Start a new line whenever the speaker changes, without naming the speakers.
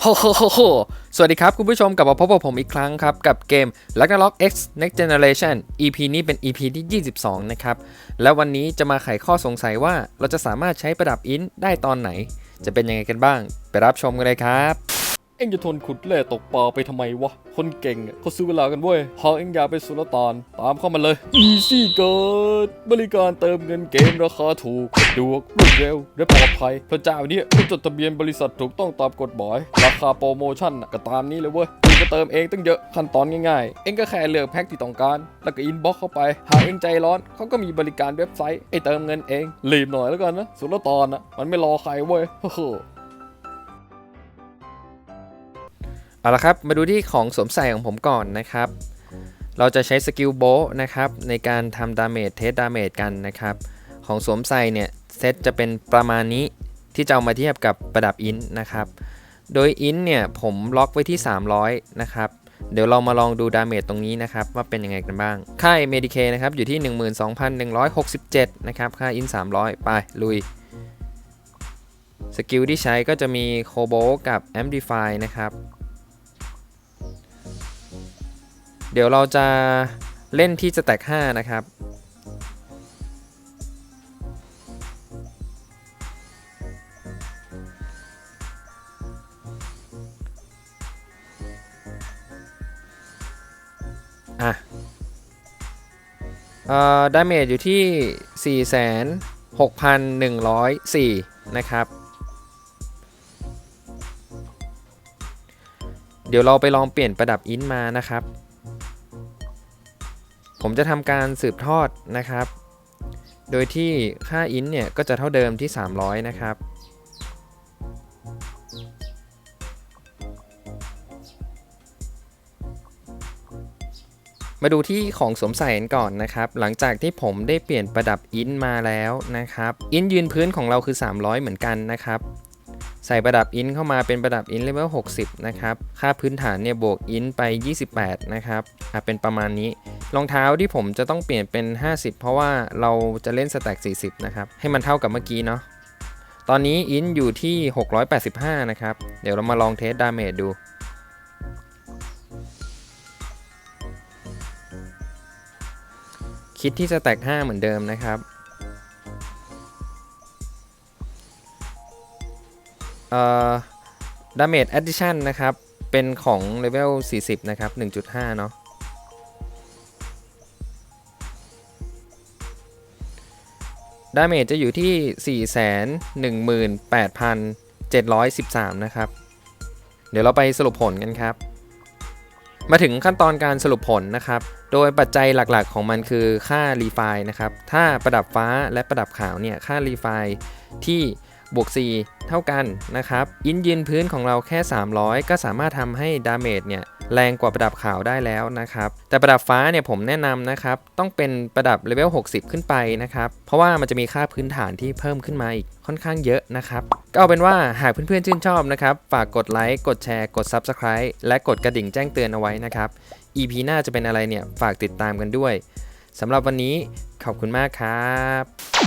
โฮโฮโฮโฮสวัสดีครับ คุณผู้ชมกลับมาพบกับผมอีกครั้งครับ กับเกม l a g n a r o k X Next Generation EP นี้เป็น EP ที่ 22 นะครับ และววันนี้จะมาไขข้อสงสัยว่าเราจะสามารถใช้ประดับอินได้ตอนไหน จะเป็นยังไงกันบ้าง ไปรับชมกันเลยครับ เอ็งจะทนขุดแร่ตกปลาไปทำไมวะ คนเก่งเขาซื้อเวลากันเว้ยหากเอ็งอยากเป็นสุลต่านตามเข้ามาเลย Easy เกิดบริการเติมเงินเกมราคาถูกสะดวกรวดเร็ว และปลอดภัย พระเจ้าเนี่ยจดทะเบียนบริษัทถูกต้องตามกฎหมายราคาโปรโมชั่นก็ตามนี้เลยเว้ยเองก็เติมเองตั้งเยอะขั้นตอนง่ายๆ เอ็งก็แค่เลือกแพ็กที่ต้องการ แล้วก็อินบ็อกเข้าไป หากเอ็งใจร้อนเขาก็มีบริการเว็บไซต์ให้เติมเงินเองรีบหน่อยแล้วกันนะสุลต่านอะมันไม่รอใครเว้ย เอาละครับ มาดูที่ของสวมใส่ของผมก่อนนะครับ เราจะใช้สกิลโบนะครับในการทำดาเมจเทสดาเมจกันนะครับ ของสวมใส่เนี่ยเซตจะเป็นประมาณนี้ที่จะเอามาเทียบกับประดับอินนะครับ โดยอินเนี่ยผมล็อกไว้ที่ 300 นะครับ เดี๋ยวเรามาลองดูดาเมจตรงนี้นะครับ ว่าเป็นยังไงกันบ้าง ค่ายเมดิเคนะครับอยู่ที่ 12,167 นะครับ ค่าอิน 300 ไป ลุย สกิลที่ใช้ก็จะมีโคโบกับ Amplify นะครับ เดี๋ยวเราจะเล่นที่สแตก 5 นะครับ อะเอ่อดาเมจอยู่ที่ 46,104 นะครับ เดี๋ยวเราไปลองเปลี่ยนประดับอินมานะครับ ผมจะทำการสืบทอดนะครับ โดยที่ค่าอินเนี่ยก็จะเท่าเดิมที่ 300 นะครับ มาดูที่ของสวมใส่กันก่อนนะครับ หลังจากที่ผมได้เปลี่ยนประดับอินมาแล้วนะครับ อินยืนพื้นของเราคือ 300 เหมือนกันนะครับ ใส่ประดับอินเข้ามาเป็นประดับอินเลเวล60 นะครับ ค่าพื้นฐานเนี่ยบวกอินไป 28 นะครับอะเป็นประมาณนี้ รองเท้าที่ผมจะต้องเปลี่ยนเป็น 50 เพราะว่าเราจะเล่นสแต็ก40 นะครับ ให้มันเท่ากับเมื่อกี้เนาะ ตอนนี้อินอยู่ที่ 685 นะครับ เดี๋ยวเรามาลองเทสดาเมจดูคิดที่สแต็ก5เหมือนเดิมนะครับ เอ่อ damage addition นะครับ เป็นของ level 40 นะครับ 1.5 เนาะ damage จะอยู่ที่ 418,713 นะครับ เดี๋ยวเราไปสรุปผลกันครับ มาถึงขั้นตอนการสรุปผลนะครับ โดยปัจจัยหลักๆของมันคือค่ารีไฟนะครับ ถ้าประดับฟ้าและประดับขาวเนี่ย ค่ารีไฟที่ บวก 4 เท่ากันนะครับอินยืนพื้นของเราแค่ 300 ก็สามารถทำให้ดาเมจเนี่ยแรงกว่าประดับขาวได้แล้วนะครับ แต่ประดับฟ้าเนี่ยผมแนะนำนะครับ ต้องเป็นประดับเลเวล 60 ขึ้นไปนะครับ เพราะว่ามันจะมีค่าพื้นฐานที่เพิ่มขึ้นมาอีกค่อนข้างเยอะนะครับ ก็เอาเป็นว่าหากเพื่อนๆชื่นชอบนะครับ ฝากกดไลค์ กดแชร์ กด Subscribe และกดกระดิ่งแจ้งเตือนเอาไว้นะครับ EP หน้าจะเป็นอะไรเนี่ยฝากติดตามกันด้วยสำหรับวันนี้ขอบคุณมากครับ